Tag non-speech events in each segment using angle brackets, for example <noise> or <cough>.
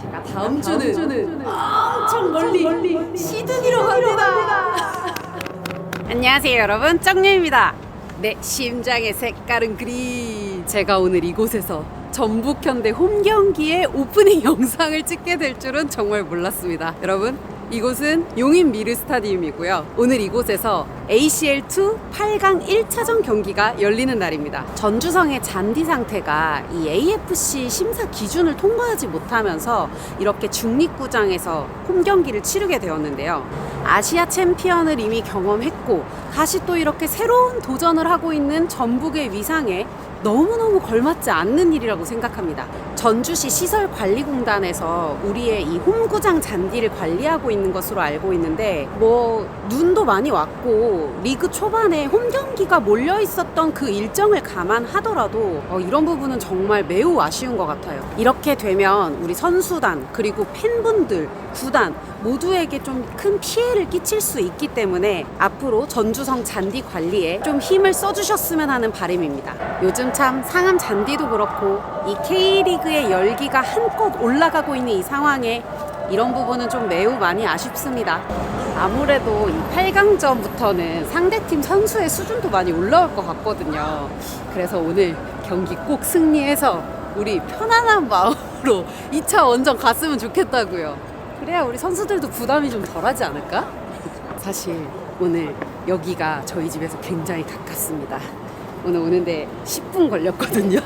제가 다음 주는 엄청 멀리 시드니로 갑니다. 안녕하세요 여러분 쩡녀입니다. 내 심장의 색깔은 그리 제가 오늘 이곳에서 전북현대 홈 경기의 오프닝 영상을 찍게 될 줄은 정말 몰랐습니다. 여러분 이곳은 용인 미르 스타디움이고요. 오늘 이곳에서 ACL2 8강 1차전 경기가 열리는 날입니다. 전주성의 잔디 상태가 이 AFC 심사 기준을 통과하지 못하면서 이렇게 중립구장에서 홈 경기를 치르게 되었는데요. 아시아 챔피언을 이미 경험했고 다시 또 이렇게 새로운 도전을 하고 있는 전북의 위상에 너무너무 걸맞지 않는 일이라고 생각합니다. 전주시 시설관리공단에서 우리의 이 홈구장 잔디를 관리하고 있는 것으로 알고 있는데 뭐 눈도 많이 왔고 리그 초반에 홈 경기가 몰려 있었던 그 일정을 감안하더라도 어, 이런 부분은 정말 매우 아쉬운 것 같아요. 이렇게 되면 우리 선수단 그리고 팬분들 구단 모두에게 좀 큰 피해를 끼칠 수 있기 때문에 앞으로 전주성 잔디 관리에 좀 힘을 써주셨으면 하는 바람입니다. 요즘 참 상암 잔디도 그렇고 이 K리그의 열기가 한껏 올라가고 있는 이 상황에 이런 부분은 좀 매우 많이 아쉽습니다. 아무래도 이 8강전부터는 상대팀 선수의 수준도 많이 올라올 것 같거든요. 그래서 오늘 경기 꼭 승리해서 우리 편안한 마음으로 <laughs> 2차 원정 갔으면 좋겠다고요. 그래야 우리 선수들도 부담이 좀 덜하지 않을까? <laughs> 사실 오늘 여기가 저희 집에서 굉장히 가깝습니다. 오늘 오는데 10분 걸렸거든요.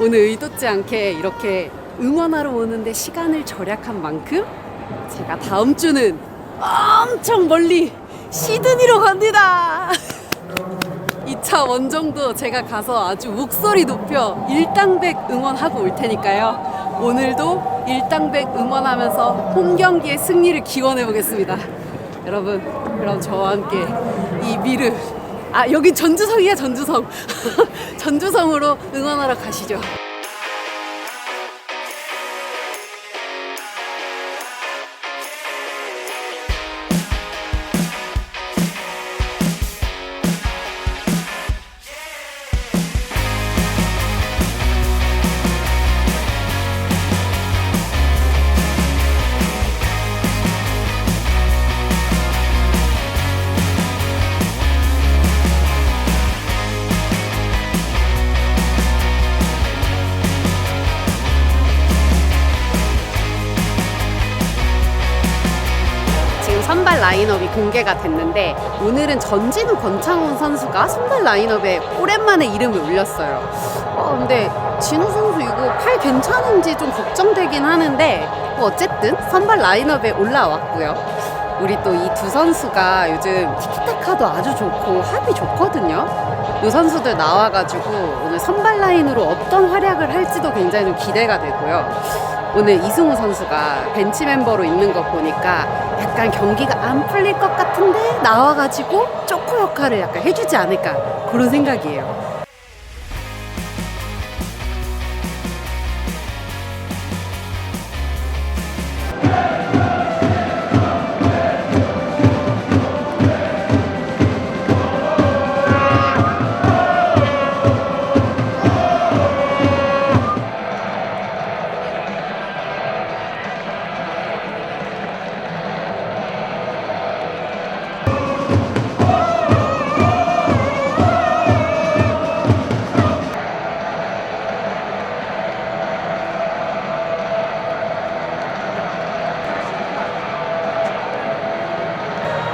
오늘 의도치 않게 이렇게 응원하러 오는데 시간을 절약한 만큼 제가 다음 주는 엄청 멀리 시드니로 갑니다. <laughs> 2차 원정도 제가 가서 아주 목소리 높여 일당백 응원하고 올 테니까요. 오늘도 일당백 응원하면서 홈 경기의 승리를 기원해 보겠습니다. 여러분, 그럼 저와 함께 이 미르 아 여기 전주성이야 전주성 <laughs> 전주성으로 응원하러 가시죠. 라인업이 공개가 됐는데 오늘은 전진우 권창훈 선수가 선발 라인업에 오랜만에 이름을 올렸어요. 어, 근데 진우 선수 이거 팔 괜찮은지 좀 걱정되긴 하는데 뭐 어쨌든 선발 라인업에 올라왔고요. 우리 또 이 두 선수가 요즘 티키타카도 아주 좋고 합이 좋거든요. 이 선수들 나와가지고 오늘 선발 라인으로 어떤 활약을 할지도 굉장히 좀 기대가 되고요. 오늘 이승우 선수가 벤치 멤버로 있는 거 보니까 약간 경기가 안 풀릴 것 같은데 나와가지고 쪼코 역할을 약간 해주지 않을까 그런 생각이에요.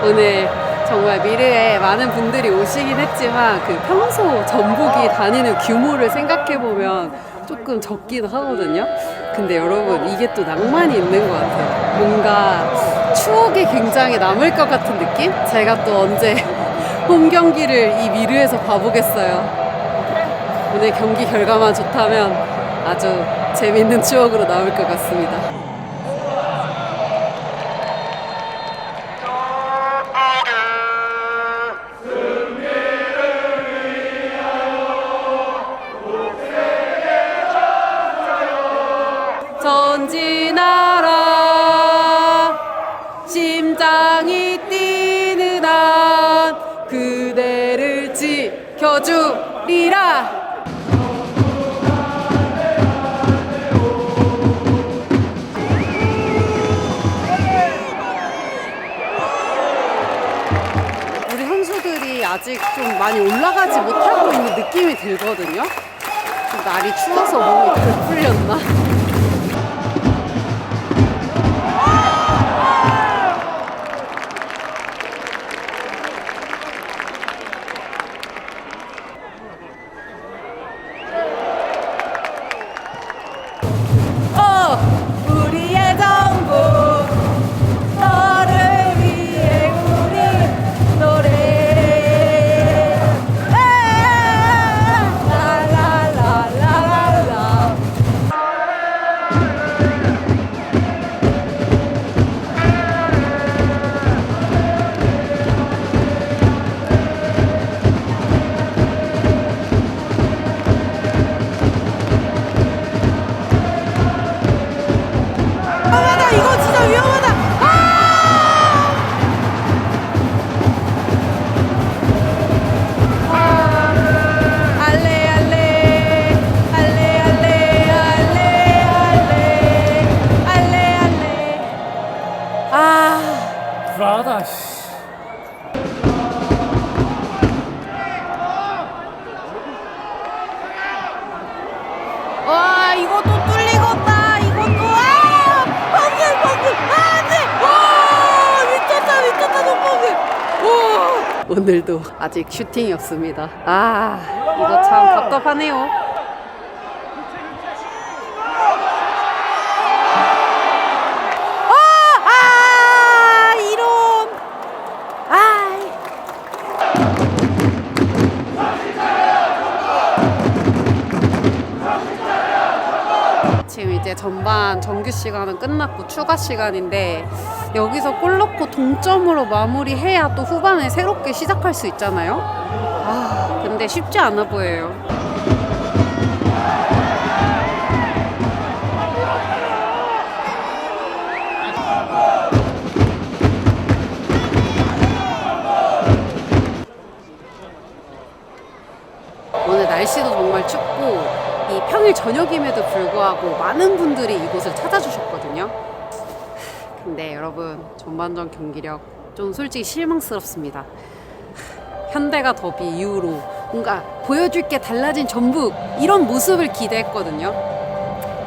오늘 정말 미르에 많은 분들이 오시긴 했지만 그 평소 전북이 다니는 규모를 생각해 보면 조금 적긴 하거든요. 근데 여러분 이게 또 낭만이 있는 것 같아요. 뭔가 추억이 굉장히 남을 것 같은 느낌? 제가 또 언제 <laughs> 홈 경기를 이 미르에서 봐보겠어요. 오늘 경기 결과만 좋다면 아주 재밌는 추억으로 남을 것 같습니다. 아니라 우리 선수들이 아직 좀 많이 올라가지 못하고 있는 느낌이 들거든요. 좀 날이 추워서 몸이 덜 풀렸나? 오늘도 아직 슈팅이 없습니다. 아 이거 참 답답하네요. 아, 아 전반 정규 시간은 끝났고 추가 시간인데 여기서 골 넣고 동점으로 마무리해야 또 후반에 새롭게 시작할 수 있잖아요. 아, 근데 쉽지 않아 보여요. 오늘 날씨도 정말 춥고 이 평일 저녁임에도 불구하고 많은 분들이 이곳을 찾아주셨거든요. 근데 여러분 전반전 경기력 좀 솔직히 실망스럽습니다. 현대가 더비 이후로 뭔가 보여줄 게 달라진 전북 이런 모습을 기대했거든요.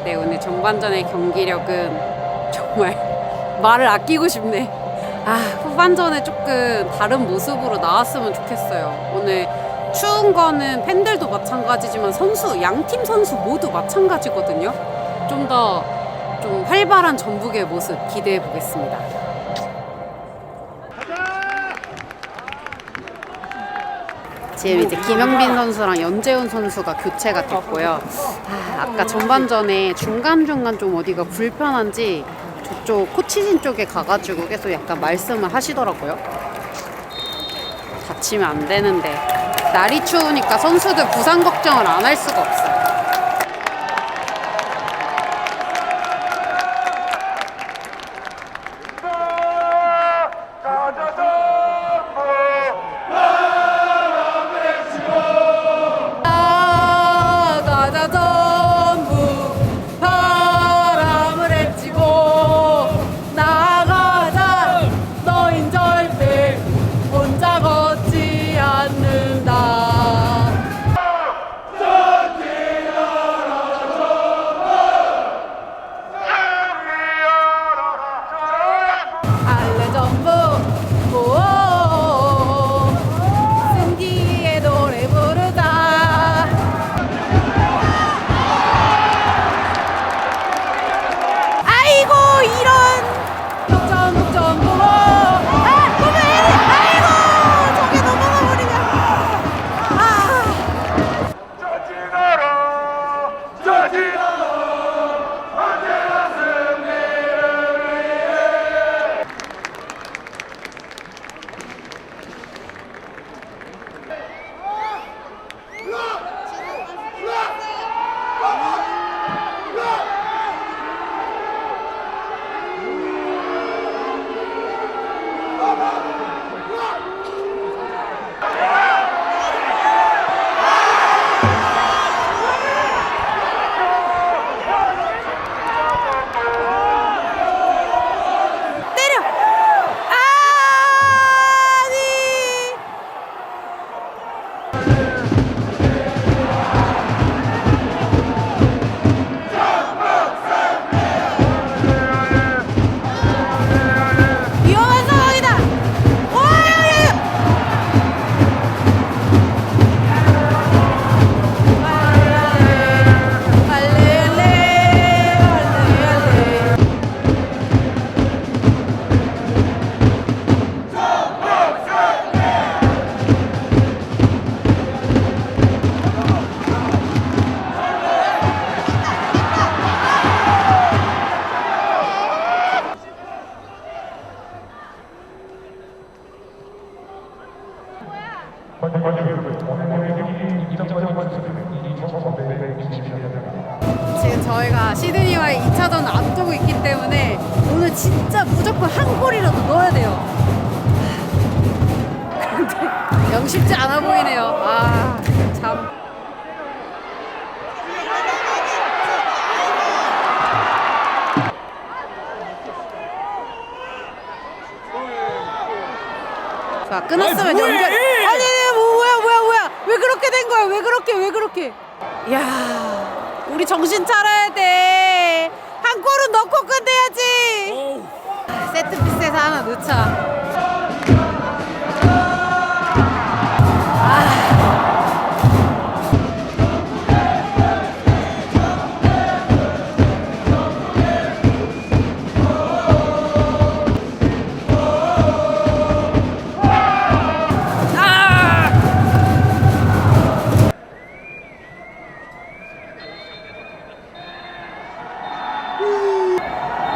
네 오늘 전반전의 경기력은 정말 <laughs> 말을 아끼고 싶네. 아 후반전에 조금 다른 모습으로 나왔으면 좋겠어요. 오늘 추운 거는 팬들도 마찬가지지만 선수 양 팀 선수 모두 마찬가지거든요. 좀더 좀 활발한 전북의 모습 기대해 보겠습니다. 지금 이제 김영빈 선수랑 연재훈 선수가 교체가 됐고요. 아, 아까 전반전에 중간중간 좀 어디가 불편한지 저쪽 코치진 쪽에 가가지고 계속 약간 말씀을 하시더라고요. 다치면 안 되는데 날이 추우니까 선수들 부상 걱정을 안 할 수가 없어요. 때문에 오늘 진짜 무조건 한 골이라도 넣어야 돼요. 근데 영 쉽지 않아 보이네요. 아, 참. 자, 끊었으면? 연결. 아니, 아니, 뭐, 뭐야, 뭐야, 뭐야. 왜 그렇게 된 거야? 왜 그렇게, 왜 그렇게. 야, 우리 정신 차려야 돼. 한 골은 넣고 끝내야지. 어우. 세트 피스에서 하나 넣자.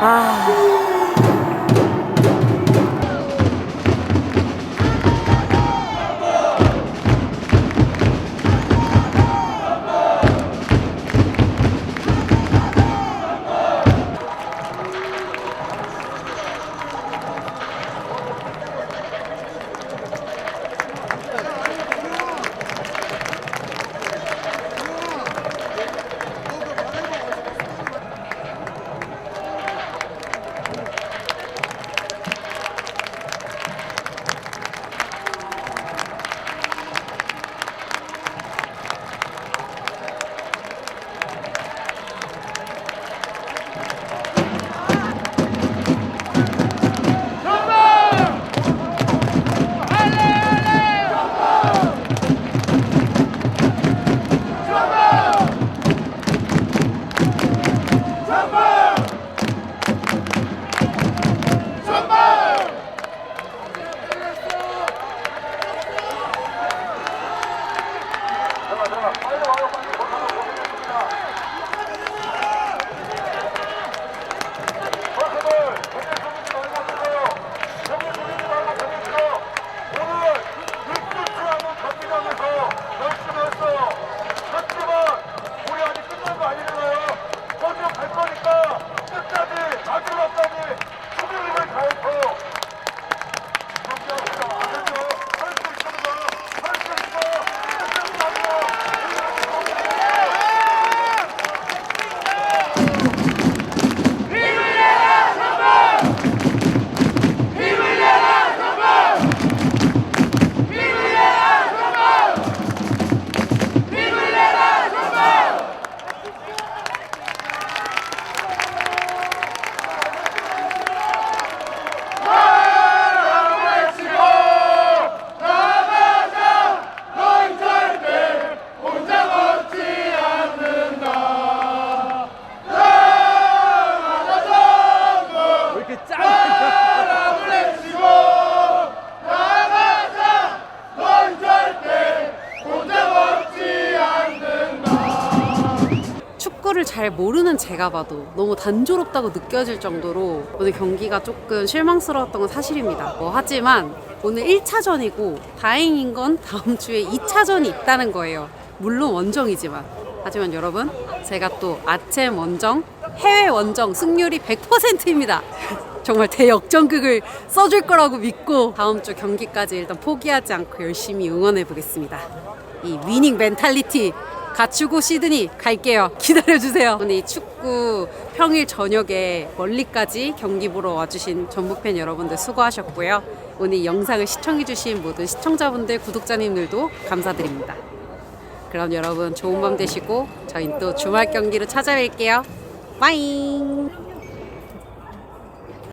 왜 잘 모르는 제가 봐도 너무 단조롭다고 느껴질 정도로 오늘 경기가 조금 실망스러웠던 건 사실입니다. 뭐 하지만 오늘 1차전이고 다행인 건 다음 주에 2차전이 있다는 거예요. 물론 원정이지만. 하지만 여러분, 제가 또 아챔 원정, 해외 원정 승률이 100%입니다. <laughs> 정말 대역전극을 써줄 거라고 믿고 다음 주 경기까지 일단 포기하지 않고 열심히 응원해 보겠습니다. 이 위닝 멘탈리티 갖추고 시드니 갈게요. <laughs> 기다려주세요. 오늘 이 축구 평일 저녁에 멀리까지 경기 보러 와주신 전북 팬 여러분들 수고하셨고요. 오늘 이 영상을 시청해주신 모든 시청자분들, 구독자님들도 감사드립니다. 그럼 여러분 좋은 밤 되시고 저희는 또 주말 경기로 찾아뵐게요. 빠잉!